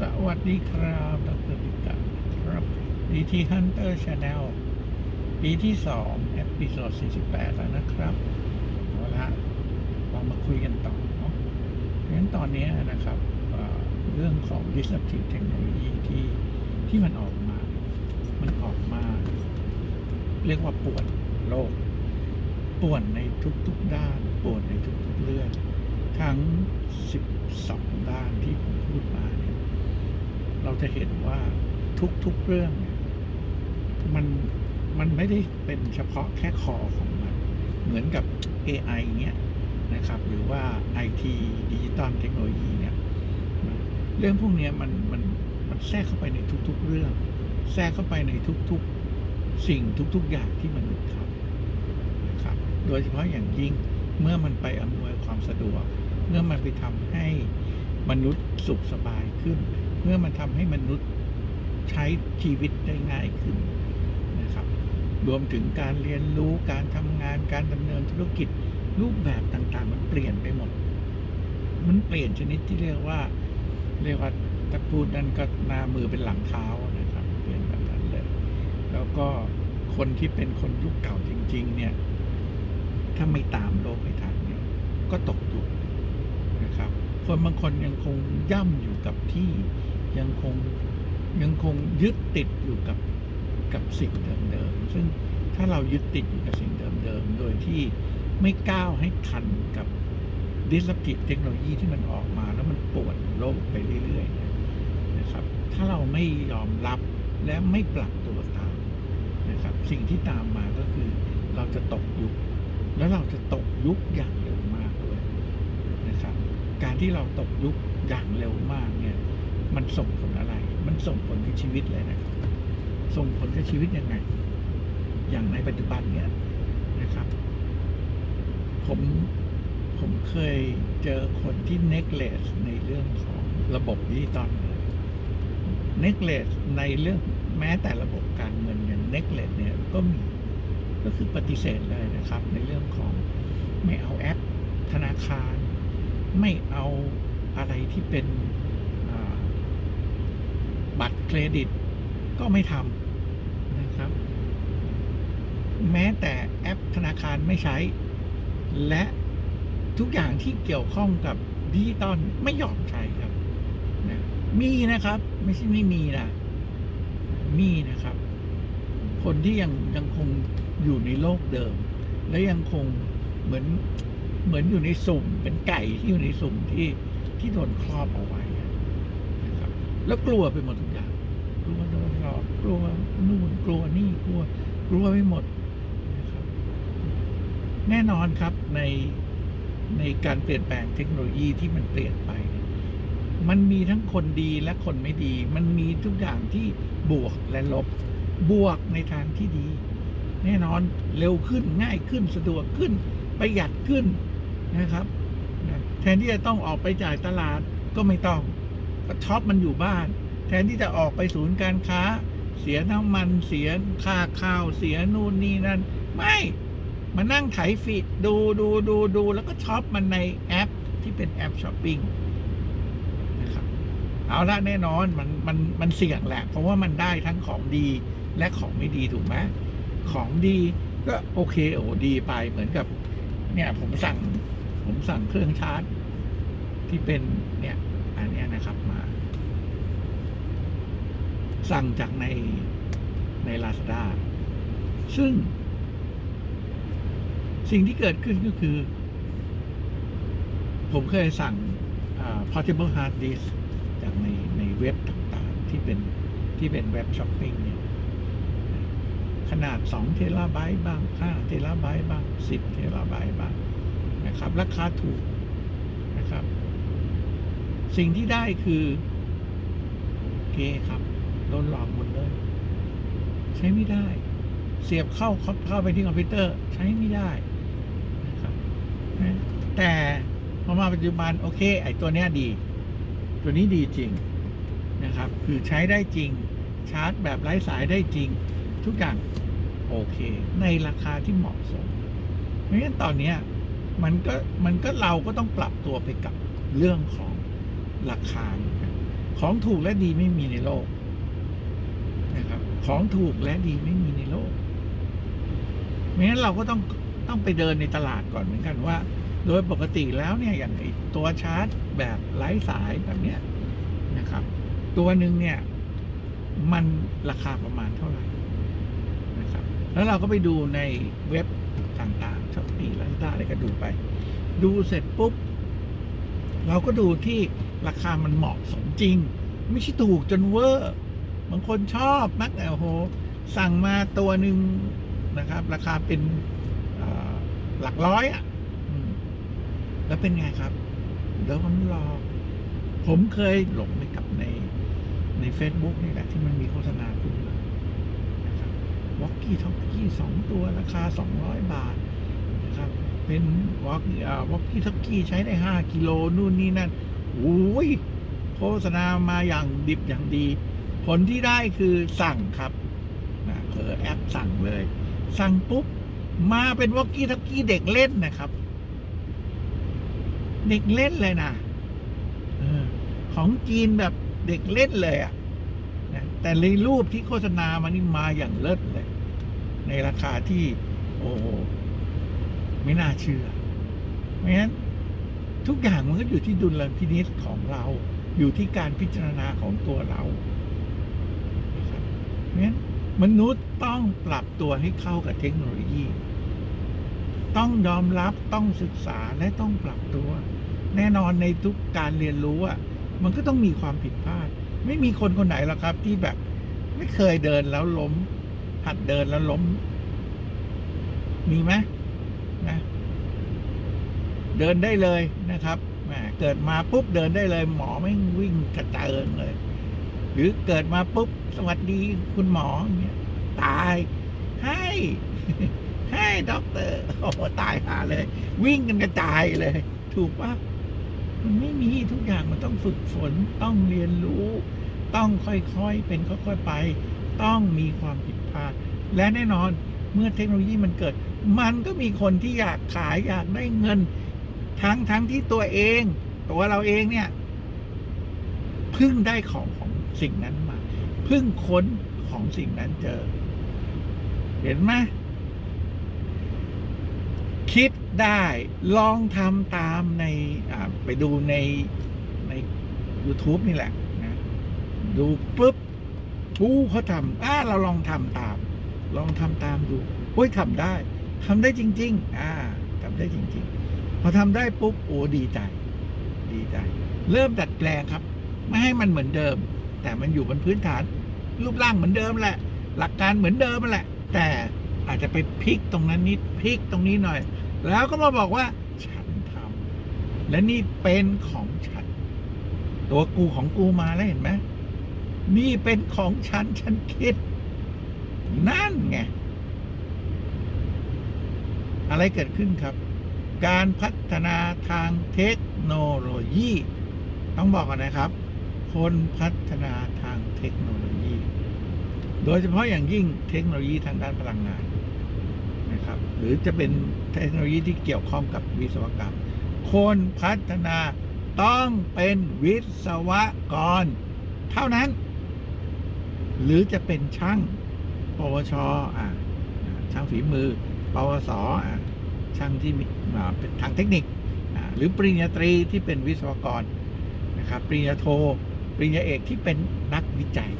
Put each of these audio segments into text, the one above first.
สวัสดีครับดรปิกาครับ DT Hunter Channel ปีที่2เอพิโซด48 แล้วนะครับเอาละเรามาคุยกันต่อเนาะงั้นตอนนี้นะครับเอ่อเรื่องของ disruptive technology ที่ที่มันออกมา มันออกมา เรียกว่าป่วนโลกป่วนในทุกๆด้านป่วนในทุกๆเรื่องทั้ง 12 ด้านที่ผมพูดมาเนี่ย เราจะเห็นว่าทุกๆเรื่อง มันมันไม่ได้เป็นเฉพาะแค่คอของมัน เหมือนกับ AI เงี้ยนะครับ หรือว่า IT ดิจิตอลเทคโนโลยีเนี่ยเรื่องพวกนี้มันมันมันแทรกเข้าไปในทุก ๆ เรื่อง แทรกเข้าไปในทุกๆสิ่งทุก ๆ อย่างที่มนุษย์ทำนะครับ โดยเฉพาะอย่างยิ่งเมื่อมันไปอำนวยความสะดวก เมื่อมันไปทำให้มนุษย์สุขสบายขึ้น มื่อมันทำให้มนุษย์ใช้ชีวิตได้ง่ายขึ้นนะครับ รวมถึงการเรียนรู้การทำงานการดำเนินธุรกิจรูปแบบต่างๆ มันเปลี่ยนไปหมด มันเปลี่ยนชนิดที่เรียกว่า เรียกว่าถ้าพูดนั่นก็หน้ามือเป็นหลังเท้านะครับ เปลี่ยนแบบนั้นเลย แล้วก็คนที่เป็นคนยุคเก่าจริง ๆ เนี่ย ถ้าไม่ตามโลกไม่ทันเนี่ย ก็ตกยุคนะครับ คนบางคนยังคงย่ำอยู่กับที่ ยังคงยังคงยึดติดอยู่กับกับสิ่งเดิมๆซึ่งถ้าเรายึดติดอยู่กับสิ่งเดิมๆโดยที่ไม่ก้าวให้ทันกับ disruptive เทคโนโลยีที่มันออกมาแล้วมันปวดโลกไปเรื่อยๆเนี่ยนะครับ ถ้าเราไม่ยอมรับและไม่ปรับตัวตามนะครับ สิ่งที่ตามมาก็คือเราจะตกยุค แล้วเราจะตกยุคอย่างเร็วมากด้วยนะครับ การที่เราตกยุคอย่างเร็วมากเนี่ยมันส่งผลอะไร มันส่งผลกับชีวิตเลยนะ ส่งผลกับชีวิตยังไง อย่างในปัจจุบันเนี่ยนะครับ ผมผมเคยเจอคนที่ neglect ในเรื่องของระบบดิจิตอลเลย neglect ในเรื่องแม้แต่ระบบการเงินอย่าง neglect เนี่ยก็มีก็คือปฏิเสธเลยนะครับ ในเรื่องของไม่เอาแอป ธนาคาร ไม่เอาอะไรที่เป็นบัตรเครดิต ก็ไม่ทำนะครับ แม้แต่แอปธนาคารไม่ใช้ และทุกอย่างที่เกี่ยวข้องกับดิจิตอลไม่ยอมใช้ครับนะมีนะครับ ไม่ใช่ไม่มีนะมีนะครับ คนที่ยังยังคงอยู่ในโลกเดิม และยังคงเหมือน เหมือนอยู่ในสุ่มเป็นไก่ที่อยู่ในสุ่มที่ที่โดนครอบเอาไว้นะครับ แล้วกลัวไปหมดทุกอย่างกลัวโดนหลอกกลัวนู่นกลัวนี่กลัว กลัวไปหมดนะครับ แน่นอนครับในในการเปลี่ยนแปลงเทคโนโลยีที่มันเปลี่ยนไป มันมีทั้งคนดีและคนไม่ดี มันมีทุกอย่างที่บวกและลบ บวกในทางที่ดี แน่นอนเร็วขึ้นง่ายขึ้นสะดวกขึ้น ประหยัดขึ้น นะครับแทนที่จะต้องออกไปจ่ายตลาดก็ไม่ต้องก็ช็อปมันอยู่บ้าน แทนที่จะออกไปศูนย์การค้า เสียน้ำมันเสียค่าข้าวเสียนู่นนี่นั่น ไม่มานั่งไถฟีดดูดูดูดูแล้วก็ช็อปมันในแอปที่เป็นแอปช้อปปิ้งนะครับเอาละแน่นอนมันมันมันเสี่ยงแหละ เพราะว่ามันได้ทั้งของดีและของไม่ดีถูกไหมของดีก็โอเคโอ้ดีไปเหมือนกับ เนี่ยผมสั่ง ผมสั่งเครื่องชาร์จ ที่เป็นเนี่ยอันนี้นะครับมา สั่งจากในใน Lazada ซึ่ง สิ่งที่เกิดขึ้นก็คือ ผมเคยสั่งอ่า portable hard disk จากในในเว็บต่างๆ ที่เป็นที่เป็นเว็บช้อปปิ้งเนี่ยขนาด 2 เทราไบต์บ้าง 5 เทราไบต์บ้าง 10 เทราไบต์บ้าง นะครับ ราคาถูกนะครับ สิ่งที่ได้คือโอเคครับโดนหลอกหมดเลย ใช้ไม่ได้ เสียบเข้าเข้าไปที่คอมพิวเตอร์ ใช้ไม่ได้นะครับแต่พอมาปัจจุบันโอเค ไอ้ตัวเนี้ยดี ตัวนี้ดีจริงนะครับ คือใช้ได้จริง ชาร์จแบบไร้สายได้จริง ทุกอย่างโอเค ในราคาที่เหมาะสมเพราะฉะนั้นตอนเนี้ย มันก็มันก็เราก็ต้องปรับตัวไปกับเรื่องของราคา ของถูกและดีไม่มีในโลกนะครับ ของถูกและดีไม่มีในโลกไม่งั้นเราก็ต้องต้องไปเดินในตลาดก่อนเหมือนกันว่า โดยปกติแล้วเนี่ยอย่างไอตัวชาร์จแบบไร้สายแบบเนี้ยนะครับ ตัวหนึ่งเนี่ยมันราคาประมาณเท่าไหร่นะครับ แล้วเราก็ไปดูในเว็บ ต่างๆช้อปปี้ลาซาด้าอะไรก็ดูไป ดูเสร็จปุ๊บ เราก็ดูที่ราคามันเหมาะสมจริง ไม่ใช่ถูกจนเวอร์บางคนชอบนักโอ้โหสั่งมาตัวหนึ่งนะครับ ราคาเป็นหลักร้อยอะแล้วเป็นไงครับเดี๋ยวมันหลอก ผมเคยหลงไปกับในใน Facebook นี่แหละที่มันมีโฆษณาครับว อกกี้ท็อกกี้สองตัวราคาสองร้อยบาทนะครับเป็นวอกวอกกี้ท็อกกี้ใช้ได้ห้ากิโลนู่นนี่นั่นโอ้ยโฆษณามาอย่างดิบอย่างดี ผลที่ได้คือสั่งครับนะเผอแอปสั่งเลย สั่งปุ๊บ มาเป็นวอกกี้ท็อกกี้เด็กเล่นนะครับ เด็กเล่นเลยนะออของจีนแบบเด็กเล่นเลยอะ่ะแต่ในรูปที่โฆษณามันนี่มาอย่างเลิศเลย ในราคาที่ โอ้ไม่น่าเชื่อเพราะฉะนั้นทุกอย่างมันก็อยู่ที่ดุลพินิจของเรา อยู่ที่การพิจารณาของตัวเราเพราะฉะนั้นมนุษย์ต้องปรับตัวให้เข้ากับเทคโนโลยี ต้องยอมรับต้องศึกษาและต้องปรับตัว แน่นอนในทุกการเรียนรู้อะมันก็ต้องมีความผิดพลาด ไม่มีคนคนไหนหรอกครับที่แบบไม่เคยเดินแล้วล้ม หัดเดินแล้วล้ม มีไหมนะเดินได้เลยนะครับเกิดมาปุ๊บเดินได้เลย หมอไม่วิ่งกระเจิงเลย หรือเกิดมาปุ๊บ สวัสดีคุณหมออย่างเงี้ยตายให้ให้ด็อกเตอร์โอ้ตายหาเลย วิ่งกันกระจายเลย ถูกปะมันไม่มีทุกอย่างมันต้องฝึกฝนต้องเรียนรู้ ต้องค่อยๆเป็นค่อยๆไป ต้องมีความผิดพลาด และแน่นอนเมื่อเทคโนโลยีมันเกิด มันก็มีคนที่อยากขายอยากได้เงิน ทั้งทั้งที่ตัวเอง ตัวเราเองเนี่ยเพิ่งได้ของของสิ่งนั้นมาเพิ่งค้นของสิ่งนั้นเจอ เห็นไหมคิดได้ลองทำตามในไปดูในใน YouTube นี่แหละนะดูปุ๊บ ปูเขาทำอ่าเราลองทำตาม ลองทำตามดูโอ้ยทำได้ทำได้จริง ๆ อ่าทำได้จริง ๆ พอทำได้ปุ๊บโอ้ดีใจ ดีใจ เริ่มดัดแปลงครับ ไม่ให้มันเหมือนเดิม แต่มันอยู่บนพื้นฐาน รูปร่างเหมือนเดิมแหละ หลักการเหมือนเดิมแหละ แต่อาจจะไปพลิกตรงนั้นนิดพลิกตรงนี้หน่อย แล้วก็มาบอกว่าฉันทำและนี่เป็นของฉัน ตัวกูของกูมาแล้วเห็นไหม นี่เป็นของฉัน ฉันคิด นั่นไง อะไรเกิดขึ้นครับ การพัฒนาทางเทคโนโลยี ต้องบอกก่อนนะครับ คนพัฒนาทางเทคโนโลยี โดยเฉพาะอย่างยิ่งเทคโนโลยีทางด้านพลังงานนะครับ หรือจะเป็นเทคโนโลยีที่เกี่ยวข้องกับวิศวกรรม คนพัฒนาต้องเป็นวิศวกรเท่านั้น หรือจะเป็นช่าง ปวชอ่าช่างฝีมือ ปวสอ่าช่างที่เป็นทางเทคนิค หรือปริญญาตรีที่เป็นวิศวกรนะครับปริญญาโท ปริญญาเอกที่เป็นนักวิจัย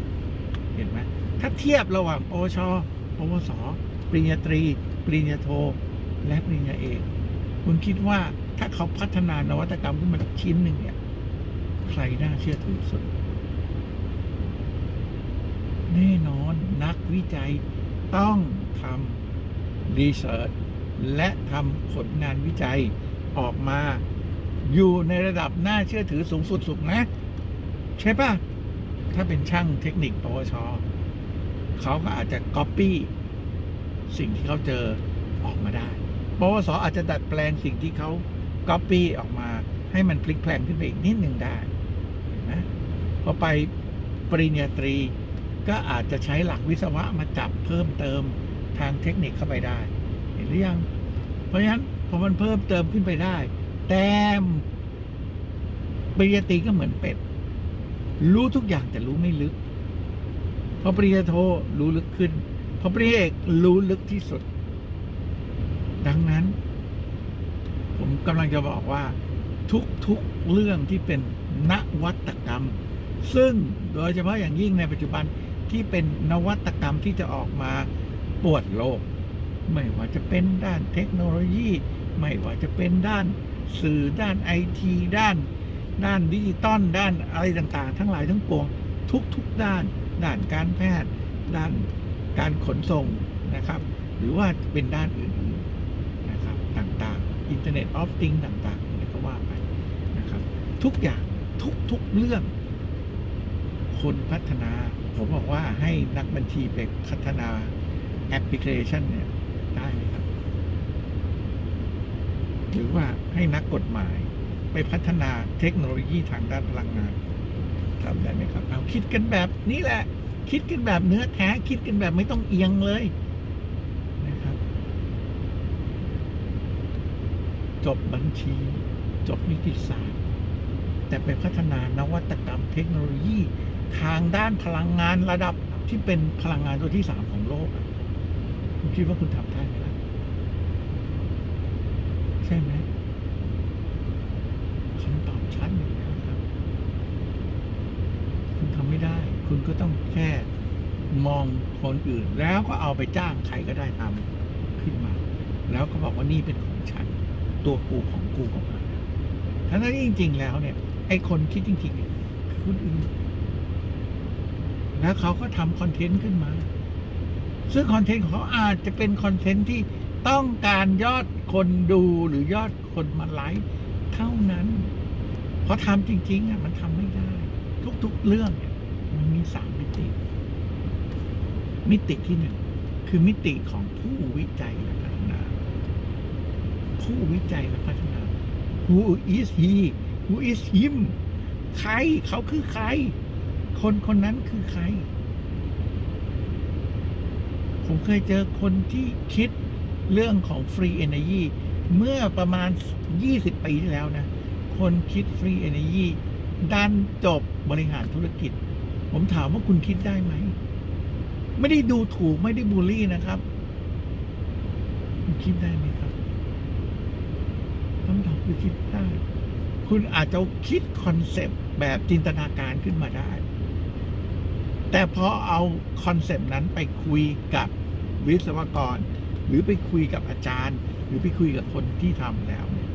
เห็นไหมถ้าเทียบระหว่างปวช ปวส ปริญญาตรี ปริญญาโท และปริญญาเอก คุณคิดว่าถ้าเขาพัฒนานวัตกรรมขึ้นมาชิ้นหนึ่งเนี่ย ใครน่าเชื่อถือสุด แน่นอนนักวิจัยต้องทำรีเสิร์ชและทำผลงานวิจัยออกมา อยู่ในระดับน่าเชื่อถือสูงสุดสุดนะ ใช่ปะถ้าเป็นช่างเทคนิคปวช เขาก็อาจจะก๊อปปี้สิ่งที่เขาเจอออกมาได้ปวสอาจจะดัดแปลงสิ่งที่เขาก๊อปปี้ออกมา ให้มันพลิกแพลงขึ้นไปอีกนิดหนึ่งได้เห็นไหมพอไปปริญญาตรี ก็อาจจะใช้หลักวิศวะมาจับเพิ่มเติมทางเทคนิคเข้าไปได้ เห็นหรือยัง เพราะฉะนั้นพอมันเพิ่มเติมขึ้นไปได้ แต้ปริญญาตรีก็เหมือนเป็ด รู้ทุกอย่างแต่รู้ไม่ลึก พอปริญญาโทรู้ลึกขึ้น พอปริญญาเอกรู้ลึกที่สุด ดังนั้น ผมกำลังจะบอกว่า ทุกๆเรื่องที่เป็นนวัตกรรม ซึ่งโดยเฉพาะอย่างยิ่งในปัจจุบัน ที่เป็นนวัตกรรมที่จะออกมาปวดโลก ไม่ว่าจะเป็นด้านเทคโนโลยี ไม่ว่าจะเป็นด้านสื่อด้านไอทีด้าน ด้านดิจิตอลด้านอะไรต่างๆ ทั้งหลายทั้งปวงทุกๆด้าน ด้านการแพทย์ ด้านการขนส่งนะครับ หรือว่าเป็นด้านอื่นๆนะครับต่างๆอินเทอร์เน็ตออฟติงต่างๆก็ว่าไปนะครับ ทุกอย่างทุกๆเรื่อง คนพัฒนา ผมบอกว่าให้นักบัญชีไปพัฒนาแอปพลิเคชันเนี่ยได้ไหมครับ หรือว่าให้นักกฎหมาย ไปพัฒนาเทคโนโลยีทางด้านพลังงานทำได้ไหมครับ เอาคิดกันแบบนี้แหละ คิดกันแบบเนื้อแท้ คิดกันแบบไม่ต้องเอียงเลยนะครับ จบบัญชี จบนิติศาสตร์ แต่ไปพัฒนานวัตกรรมเทคโนโลยี ทางด้านพลังงานระดับที่เป็นพลังงานตัวที่สามของโลกคุณคิดว่าคุณทำได้ไหมล่ะใช่ไหมคำตอบชัดอยู่แล้วครับ คุณทำไม่ได้ คุณก็ต้องแค่มองคนอื่น แล้วก็เอาไปจ้างใครก็ได้ทำขึ้นมา แล้วก็บอกว่านี่เป็นของฉัน ตัวกูของกูของมันทั้งนั้นที่จริง ๆ แล้วเนี่ย ไอ้คนคิดจริงๆเนี่ยคือคนอื่น แล้วเขาก็ทำคอนเทนต์ขึ้นมา ซึ่งคอนเทนต์ของเขาอาจจะเป็นคอนเทนต์ที่ต้องการยอดคนดูหรือยอดคนมาไลค์เท่านั้น เพราะทำจริง ๆอะมันทำไม่ได้ ทุกๆเรื่องมันมีสามมิติ มิติที่หนึ่งคือมิติของผู้วิจัยและพัฒนา ผู้วิจัยและพัฒนา Who is he Who is him ใครเขาคือใคร คนคนนั้นคือใคร ผมเคยเจอคนที่คิดเรื่องของฟรีเอเนจีเมื่อประมาณ 20 ปีที่แล้วนะ คนคิดฟรีเอเนจีดันจบบริหารธุรกิจ ผมถามว่าคุณคิดได้ไหม ไม่ได้ดูถูกไม่ได้บูลลี่นะครับ คุณคิดได้ไหมครับคำตอบคือคิดได้ คุณอาจจะคิดคอนเซปต์แบบจินตนาการขึ้นมาได้ แต่พอเอาคอนเซปต์นั้นไปคุยกับวิศวกร หรือไปคุยกับอาจารย์ หรือไปคุยกับคนที่ทำแล้วเนี่ย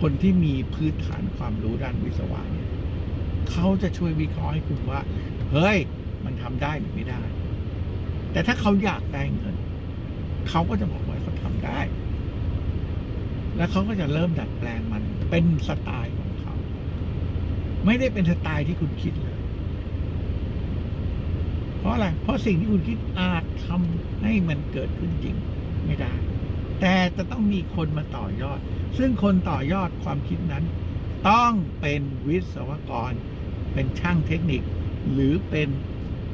คนที่มีพื้นฐานความรู้ด้านวิศวะเนี่ยเขาจะช่วยวิเคราะห์ให้คุณว่า เฮ้ย มันทำได้หรือไม่ได้ แต่ถ้าเขาอยากได้เงินเขาก็จะบอกว่าเขาทำได้ แล้วเขาก็จะเริ่มดัดแปลงมันเป็นสไตล์ของเขา ไม่ได้เป็นสไตล์ที่คุณคิดเลย ราะอะไร เพราะสิ่งที่คุณคิดอาจทำให้มันเกิดขึ้นจริงไม่ได้ แต่จะต้องมีคนมาต่อยอด ซึ่งคนต่อยอดความคิดนั้น ต้องเป็นวิศวกร เป็นช่างเทคนิค หรือเป็น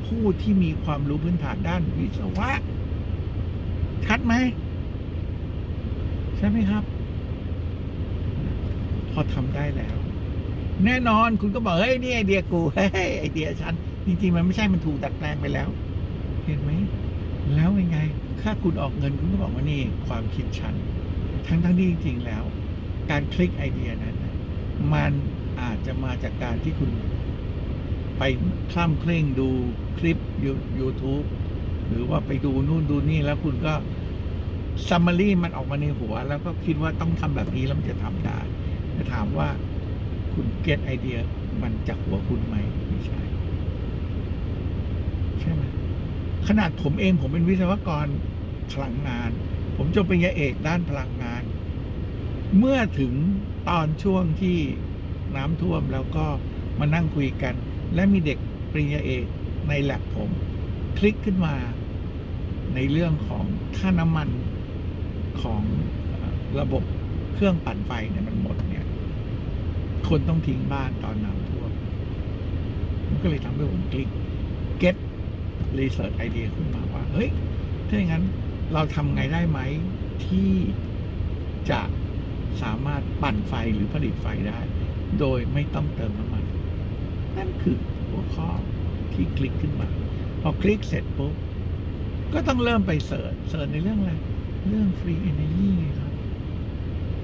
ผู้ที่มีความรู้พื้นฐานด้านวิศวะ ชัดไหม ใช่ไหมครับ พอทำได้แล้ว แน่นอนคุณก็บอก เฮ้ย นี่ไอเดียกู เฮ้ย ไอเดียฉัน จริงๆมันไม่ใช่มันถูกดัดแปลงไปแล้ว เห็นไหม แล้วยังไง ถ้าคุณออกเงินคุณก็บอกว่านี่ความคิดฉัน ทั้งทั้งๆที่จริงๆแล้ว การคลิกไอเดียนั้น มันอาจจะมาจากการที่คุณไปคล่ำเคร่งดูคลิปยูทูบหรือว่าไปดูนู่นดูนี่แล้วคุณก็ซัมมารีมันออกมาในหัว แล้วก็คิดว่าต้องทำแบบนี้แล้วมันจะทำได้แต่ถามว่าคุณเก็ตไอเดียมันจากหัวคุณไหมไม่ใช่ ใช่ไหมขนาดผมเองผมเป็นวิศวกรพลังงาน ผมจบปริญญาเอกด้านพลังงาน เมื่อถึงตอนช่วงที่น้ำท่วมแล้วก็มานั่งคุยกัน และมีเด็กปริญญาเอกในแลบผม คลิกขึ้นมาในเรื่องของค่าน้ำมันของระบบเครื่องปั่นไฟเนี่ยมันหมดเนี่ย คนต้องทิ้งบ้านตอนน้ำท่วมมันก็เลยทำให้ผมคลิก research idea ขึ้นมาว่า เฮ้ย ถ้าอย่างนั้นเราทำไงได้ไหมที่จะสามารถปั่นไฟหรือผลิตไฟได้ โดยไม่ต้องเติมน้ำมัน นั่นคือหัวข้อที่คลิกขึ้นมา พอคลิกเสร็จปุ๊บ ก็ต้องเริ่มไปเสิร์ชเสิร์ชในเรื่องอะไร เรื่องฟรีเอเนจีครับ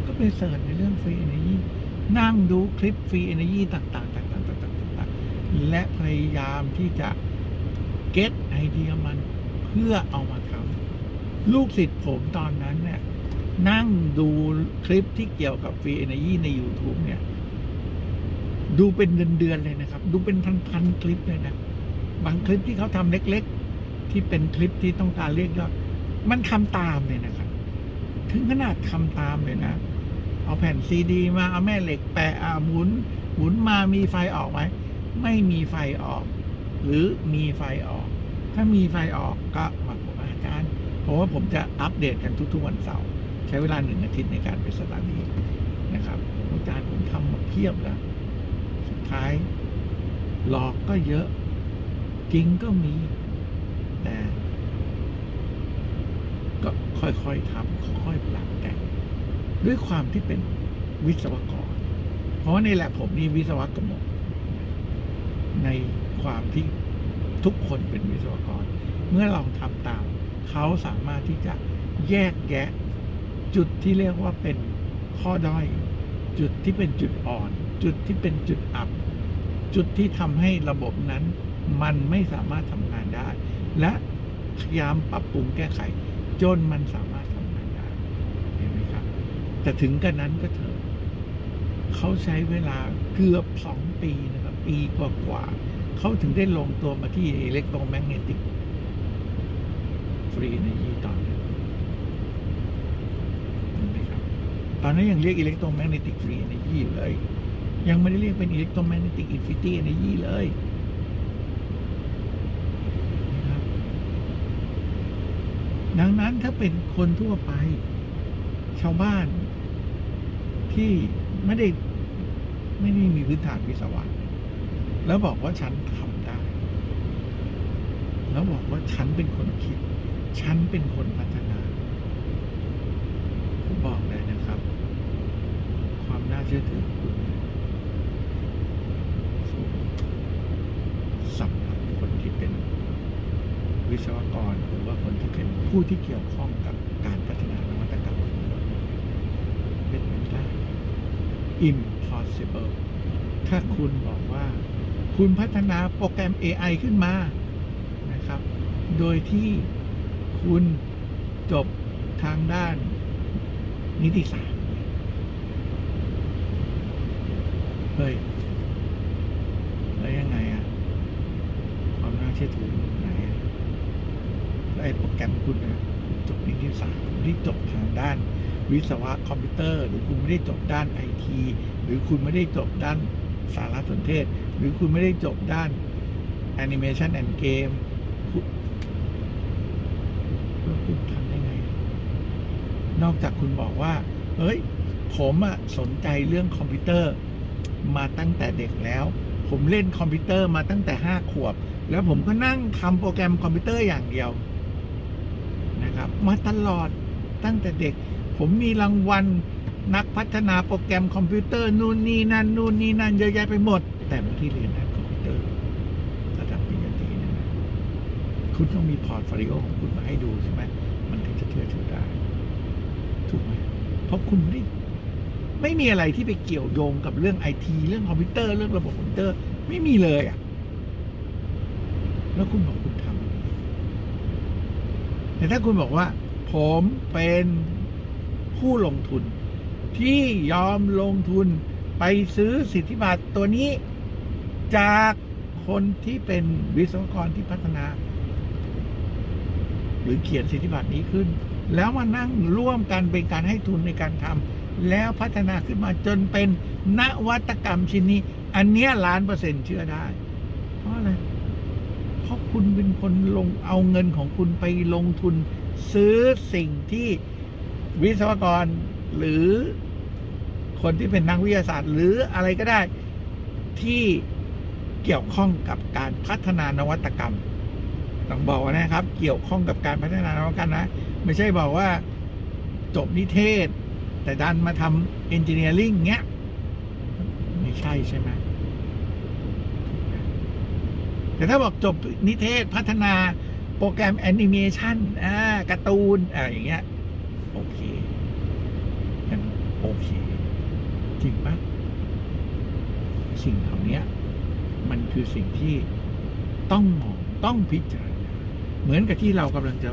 ก็ไปเสิร์ชในเรื่องฟรีเอเนจีนั่งดูคลิปฟรีเอเนจีต่างๆ ต่างๆ ต่างๆ ต่างๆ และพยายามที่จะ เก็ตไอเดียมันเพื่อเอามาทำลูกศิษย์ผมตอนนั้นเนี่ยนั่งดูคลิปที่เกี่ยวกับฟรีเอเนจีใน YouTube เนี่ย ดูเป็นเดือนๆเลยนะครับ ดูเป็นพันๆคลิปเลยนะ บางคลิปที่เขาทำเล็กๆ ที่เป็นคลิปที่ต้องการเรียกยอดมันทำตามเลยนะครับ ถึงขนาดทำตามเลยนะ เอาแผ่นซีดี มาเอาแม่เหล็กแปะอาหมุนหมุนมามีไฟออกไหมไม่มีไฟออก หรือมีไฟออก ถ้ามีไฟออกก็มาผมอาจารย์เพราะว่าผมจะอัปเดตกันทุก ๆ วันเสาร์ใช้เวลาหนึ่งอาทิตย์ในการไปสถานีนะครับอาจารย์ผมทำมาเพียบแล้ว สุดท้าย หลอกก็เยอะ จริงก็มี แต่ก็ค่อยๆทำค่อยๆปรับแต่งด้วยความที่เป็นวิศวกร เพราะในแหลบผมนี่วิศวกรรมในความที่ ทุกคนเป็นวิศวกร เมื่อลองทำตาม เขาสามารถที่จะแยกแยะ จุดที่เรียกว่าเป็นข้อด้อย จุดที่เป็นจุดอ่อน จุดที่เป็นจุดอับ จุดที่ทำให้ระบบนั้น มันไม่สามารถทำงานได้ และพยายามปรับปรุงแก้ไข จนมันสามารถทำงานได้ เห็นไหมครับ แต่ถึงกันนั้นก็เถอะเขาใช้เวลาเกือบสองปีนะครับ ปีกว่าๆ เขาถึงได้ลงตัวมาที่อิเล็กโทรแมกเนติกฟรีในยีตอนนั้นนไหมครับตอนนั้นยังเรียกอิเล็กโทรแมกเนติกฟรีในยี่เลย ยังไม่ได้เรียกเป็นอิเล็กโทรแมกเนติกอินฟินิตี้ในยีเลยนะครับดังนั้นถ้าเป็นคนทั่วไป ชาวบ้านที่ไม่ได้ไม่ได้มีพื้นฐานวิศวะ แล้วบอกว่าฉันทำได้ แล้วบอกว่าฉันเป็นคนคิด ฉันเป็นคนพัฒนาผมบอกเลยนะครับ ความน่าเชื่อถือคุณสูงสำหรับคนที่เป็นวิศวกรหรือว่าคนที่เป็นผู้ที่เกี่ยวข้องกับการพัฒนานวัตกรรมเป็นไปไม่ได้ impossible ถ้าคุณบอกว่า คุณพัฒนาโปรแกรม AI ขึ้นมานะครับ โดยที่คุณจบทางด้านนิติศาสตร์เฮ้ยแล้วยังไงอะความน่าเชื่อถือไหนอะไอ้โปรแกรมคุณนะจบนิติศาสตร์คุณไม่ได้จบทางด้านวิศวะคอมพิวเตอร์ หรือคุณไม่ได้จบด้านไอทีหรือคุณไม่ได้จบด้านสารสนเทศ หรือคุณไม่ได้จบด้านแอนิเมชันแอนด์เกมคุณแล้วคุณทำได้ไง นอกจากคุณบอกว่า เฮ้ย ผมอะสนใจเรื่องคอมพิวเตอร์มาตั้งแต่เด็กแล้ว ผมเล่นคอมพิวเตอร์มาตั้งแต่ห้าขวบ แล้วผมก็นั่งทำโปรแกรมคอมพิวเตอร์อย่างเดียวนะครับ มาตลอดตั้งแต่เด็ก ผมมีรางวัลนักพัฒนาโปรแกรมคอมพิวเตอร์นู่นนี่นั่นนู่นนี่นั่นเยอะแยะไปหมด แต่ไม่ที่เรียนด้านคอมพิวเตอร์ระดับปริญญาตรีนั่นนะคุณต้องมีพอร์ตโฟลิโอของคุณมาให้ดูใช่ไหมมันถึงจะเชื่อถือได้ ถูกไหมเพราะคุณไม่ได้ไม่มีอะไรที่ไปเกี่ยวโยงกับเรื่องไอทีเรื่องคอมพิวเตอร์เรื่องระบบคอมพิวเตอร์ ไม่มีเลยอะ แล้วคุณบอกคุณทำแต่ถ้าคุณบอกว่า ผมเป็นผู้ลงทุนที่ยอมลงทุนไปซื้อสิทธิบัตรตัวนี้ จากคนที่เป็นวิศวกรที่พัฒนา หรือเขียนสิทธิบัตรนี้ขึ้น แล้วมานั่งร่วมกันเป็นการให้ทุนในการทำแล้วพัฒนาขึ้นมาจนเป็นนวัตกรรมชิ้นนี้ อันเนี้ยล้านเปอร์เซ็นต์เชื่อได้ เพราะอะไรเพราะคุณเป็นคนลงเอาเงินของคุณไปลงทุน ซื้อสิ่งที่วิศวกรหรือคนที่เป็นนักวิทยาศาสตร์ หรืออะไรก็ได้ที่ เกี่ยวข้องกับการพัฒนานวัตกรรม ต้องบอกนะครับ เกี่ยวข้องกับการพัฒนานวัตกรรมนะ ไม่ใช่บอกว่าจบนิเทศ แต่ดันมาทำเอนจิเนียริ่งเงี้ย ไม่ใช่ใช่ไหมแต่ถ้าบอกจบนิเทศพัฒนาโปรแกรมแอนิเมชันอ่าการ์ตูนอ่าอย่างเงี้ย โอเคยังโอเค จริงปะสิ่งเหล่านี้ มันคือสิ่งที่ต้องมองต้องพิจารณาเหมือนกับที่เรากำลังจะ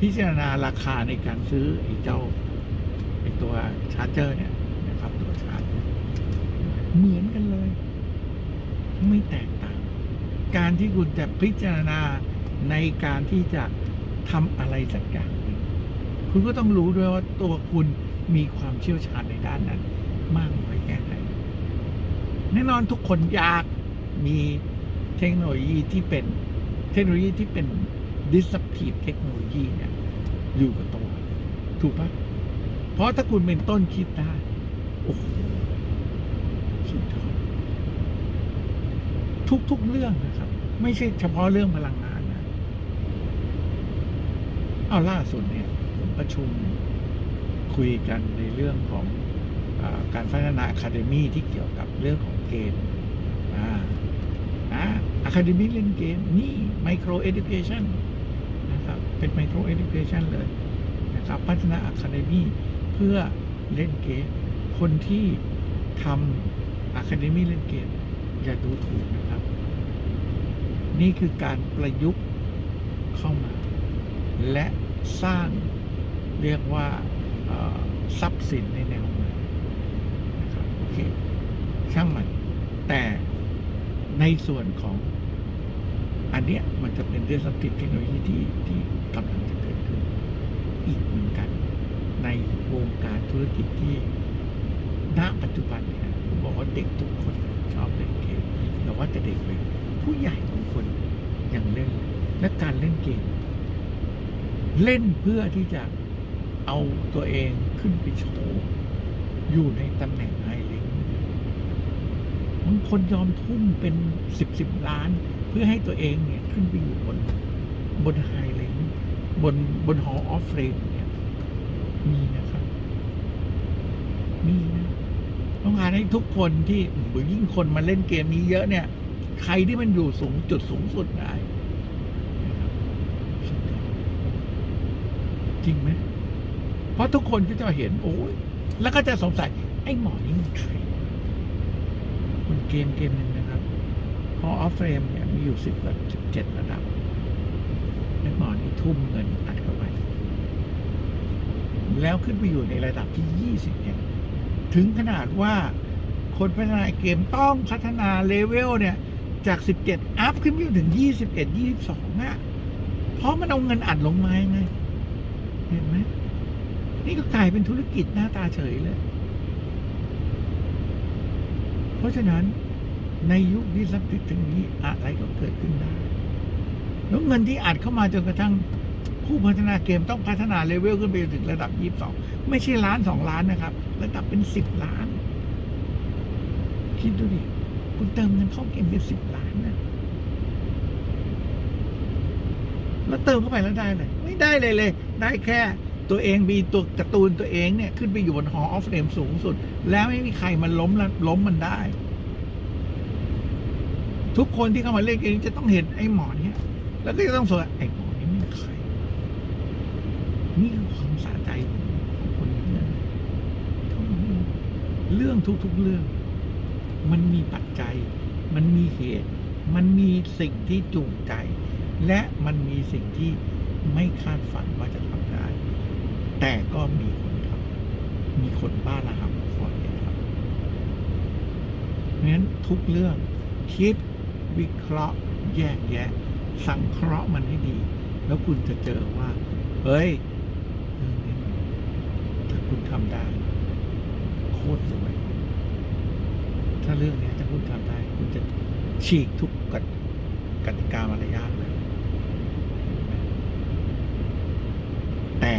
พิจารณาราคาในการซื้อไอ้เจ้าไอ้ตัวชาร์จเจอร์เนี่ยนะครับตัวชาร์จเหมือนกันเลย ไม่แตกต่าง การที่คุณจะพิจารณาในการที่จะทำอะไรสักอย่างหนึ่งคุณก็ต้องรู้ด้วยว่าตัวคุณมีความเชี่ยวชาญในด้านนั้น มากน้อยแค่ไหนแน่นอนทุกคนอยาก มีเทคโนโลยีที่เป็นเทคโนโลยีที่เป็น disruptive เทคโนโลยีเนี่ยอยู่กับตัว ถูกปะเพราะถ้าคุณเป็นต้นคิดได้ โอ้โหสุดยอดทุก ๆ เรื่องนะครับ ไม่ใช่เฉพาะเรื่องพลังงานนะเอาล่าสุดเนี่ยผมประชุมคุยกันในเรื่องของอการพัฒนาอะคาเดมีที่เกี่ยวกับเรื่องของเกมอ่า อะคาเดมีเล่นเกม นี่ไมโครเอ u c a t i o n นะครับ เป็นไมโครเอ u c a t i o n เลยนะครับ พัฒนาอะคาเดมีเพื่อเล่นเกม คนที่ทำอะคาเดมีเล่นเกม อย่าดูถูกนะครับ นี่คือการประยุกต์เข้ามา และสร้างเรียกว่าทรัพย์สินในแนวใหม่นะครับโอเคช่างมันแต่ในส่วนของ อันเนี้ยมันจะเป็นเรื่องสัมติเทคโนโลยีที่ที่กำลังจะเกิดขึ้น อีกเหมือนกัน ในวงการธุรกิจที่ณปัจจุบันเนี่ยผมบอกว่าเด็กทุกคนชอบเล่นเกมแต่ว่าแต่เด็กเลยผู้ใหญ่บางคนยังเล่นและการเล่นเกม เล่นเพื่อที่จะเอาตัวเองขึ้นไปโชว์อยู่ในตำแหน่งไฮเลง บางคนยอมทุ่มเป็นสิบสิบล้าน เพื่อให้ตัวเองเนี่ยขึ้นไปอยู่บนบนไฮเลงบนบนหอออฟเฟรมเนี่ยมีนะครับ มีนะต้องการให้ทุกคนที่หรือยิ่งคนมาเล่นเกมนี้เยอะเนี่ย ใครที่มันอยู่สูงจุดสูงสุดได้จริงไหมเพราะทุกคนก็จะเห็น โอ้ยแล้วก็จะสงสัย ไอ้หมอนี่มันใคร วะมันเกมเกมหนึ่งนะครับพอออฟเฟรมเนี่ยมีอยู่สิบกับสิบเจ็ดระดับไอ้หมอนี่ทุ่มเงินอัดเข้าไป แล้วขึ้นไปอยู่ในระดับที่ยี่สิบเอ็ดถึงขนาดว่าคนพัฒนาเกมต้องพัฒนาเลเวลเนี่ย จากสิบเจ็ดอัพขึ้นไปถึงยี่สิบเอ็ดยี่สิบสองอะเพราะมันเอาเงินอัดลงมาไง เห็นไหม นี่ก็กลายเป็นธุรกิจหน้าตาเฉยเลย เพราะฉะนั้นในยุคดิสลอฟถึงนี้อะไรก็เกิดขึ้นได้แล้วเงินที่อัดเข้ามาจนกระทั่งผู้พัฒนาเกมต้องพัฒนาเลเวลขึ้นไปถึงระดับยี่สิบสองไม่ใช่ล้านสองล้านนะครับ ระดับเป็นสิบล้าน คิดดูดิ คุณเติมเงินเข้าเกมเป็นสิบล้านนะแล้วเติมเข้าไปแล้วได้เลย ไม่ได้เลยเลย ได้แค่ ตัวเองมีตัวการ์ตูนตัวเองเนี่ย ขึ้นไปอยู่บนหอออฟเฟรมสูงสุด แล้วไม่มีใครมันล้มล้มมันได้ ทุกคนที่เข้ามาเล่นเกมนี้จะต้องเห็นไอ้หมอเนี่ยแล้วก็จะต้องสงสัยไอ้หมอนี่มันใครนี่คือความสะใจของคนนี้นะเท่านั้นเรื่องทุกๆเรื่อง มันมีปัจจัย มันมีเหตุ มันมีสิ่งที่จูงใจ และมันมีสิ่งที่ไม่คาดฝันว่าจะทำ แต่ก็มีคนทำมีคนบ้าระห่ำคอยทำเพราะฉะนั้นทุกเรื่องคิดวิเคราะห์ แยกแยะ สังเคราะห์มันให้ดี แล้วคุณจะเจอว่า เฮ้ยเรื่องนี้มันถ้าคุณทำได้ โคตรรวยถ้าเรื่องนี้ถ้าคุณทำได้ คุณจะฉีกทุกกฎกติกามารยาทเลยแต่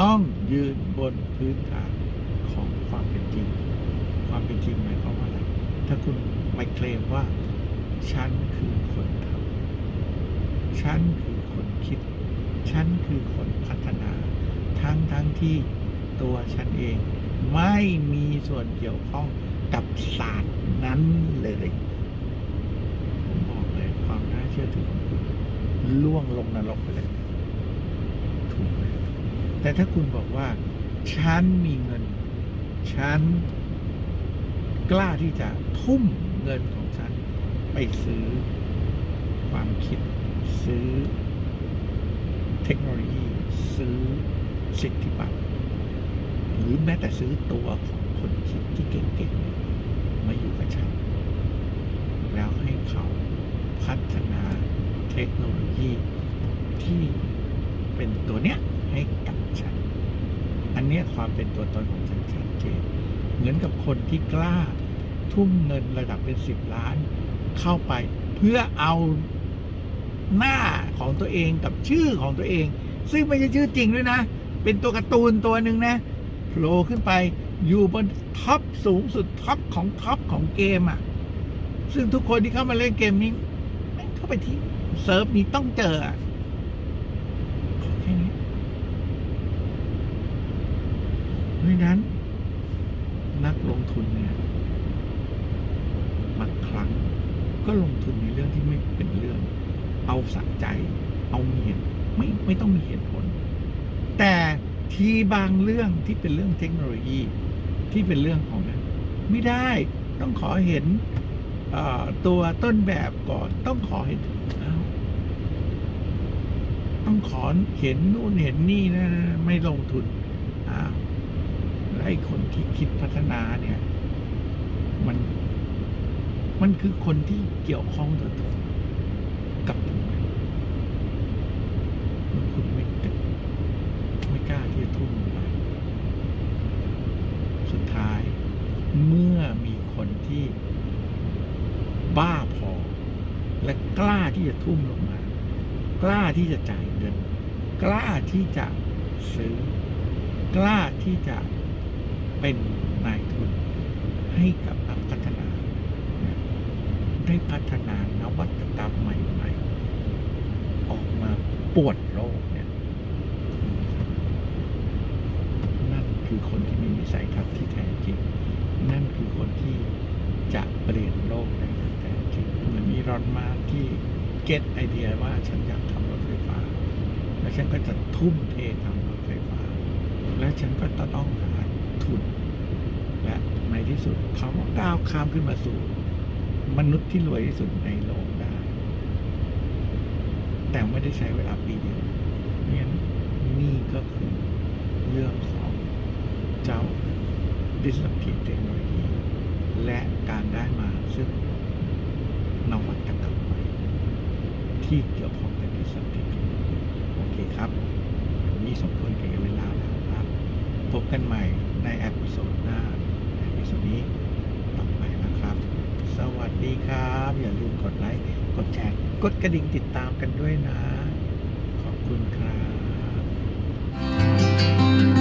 ต้องยืนบนพื้นฐานของความเป็นจริง ความเป็นจริงหมายความว่าอะไร ถ้าคุณไม่เคลมว่า ฉันคือคนทำฉันคือคนคิด ฉันคือคนพัฒนา ทั้งทั้งที่ตัวฉันเอง ไม่มีส่วนเกี่ยวข้องกับศาสตร์นั้นเลยผมบอกเลยความน่าเชื่อถือของคุณล่วงลงนรกไปเลยถูกไหม แต่ถ้าคุณบอกว่า ฉันมีเงิน ฉันกล้าที่จะทุ่มเงินของฉัน ไปซื้อความคิด ซื้อเทคโนโลยี ซื้อสิทธิบัตรหรือแม้แต่ซื้อตัวของคนคิดที่เก่งๆมาอยู่กับฉัน แล้วให้เขาพัฒนาเทคโนโลยีที่ เป็นตัวเนี้ยให้กับฉัน อันเนี้ยความเป็นตัวตนของฉันชัดเจนเหมือนกับคนที่กล้าทุ่มเงินระดับเป็นสิบล้าน เข้าไปเพื่อเอาหน้าของตัวเองกับชื่อของตัวเอง ซึ่งไม่ใช่ชื่อจริงด้วยนะ เป็นตัวการ์ตูนตัวหนึ่งนะโผล่ขึ้นไปอยู่บนท็อปสูงสุดท็อปของท็อปของเกมอะ่ะ ซึ่งทุกคนที่เข้ามาเล่นเกมนี้เข้าไปที่เซิร์ฟนี้ต้องเจออะขอแค่นี้ เพราะฉะนั้น นักลงทุนเนี่ยบางครั้งก็ลงทุนในเรื่องที่ไม่เป็นเรื่อง เอาสะใจ เอามีเหตุไม่ไม่ต้องมีเหตุผล แต่ทีบางเรื่องที่เป็นเรื่องเทคโนโลยีที่เป็นเรื่องของนั้นไม่ได้ต้องขอเห็นตัวต้นแบบก่อน ต้องขอเห็นต้องขอเห็นนู่นเห็นนี่นะไม่ลงทุนอ้าว ไอ้คนที่คิดพัฒนาเนี่ย มัน มันคือคนที่เกี่ยวข้องโดยตรงกับตรงนั้นคุณไม่กไม่กล้าที่จะทุ่มลงไปสุดท้าย เมื่อมีคนที่บ้าพอ และกล้าที่จะทุ่มลงมา กล้าที่จะจ่ายเงิน กล้าที่จะซื้อกล้าที่จะ เป็นนายทุนให้กับนักพัฒนา ได้พัฒนานวัตกรรมใหม่ ๆ ออกมาปวดโลกเนี่ยนั่นคือคนที่มีวิสัยทัศน์ที่แท้จริง นั่นคือคนที่จะเปลี่ยนโลกได้อย่างแท้จริงเหมือนมีรอนมาที่เก็ตไอเดียว่าฉันอยากทำรถไฟฟ้า แล้วฉันก็จะทุ่มเททำรถไฟฟ้า และฉันก็จะต้องหา ทุน และในที่สุดเขาก็ก้าวข้ามขึ้นมาสู่ มนุษย์ที่รวยที่สุดในโลกได้ แต่ไม่ได้ใช้เวลาปีเดียวเนี่นี่ก็คือเรื่องของเจ้า disruptive technology และการได้มาซึ่งนวัตกรรมใหม่ที่เกี่ยวข้องกับ disruptive technology โอเคครับ วันนี้สมควรแก่เวลาแล้วครับ พบกันใหม่ ในแอพิโซดหน้าแอพิโซดนี้ต่อไปนะครับ สวัสดีครับ อย่าลืมกดไลค์กดแชร์กดกระดิ่งติดตามกันด้วยนะ ขอบคุณครับ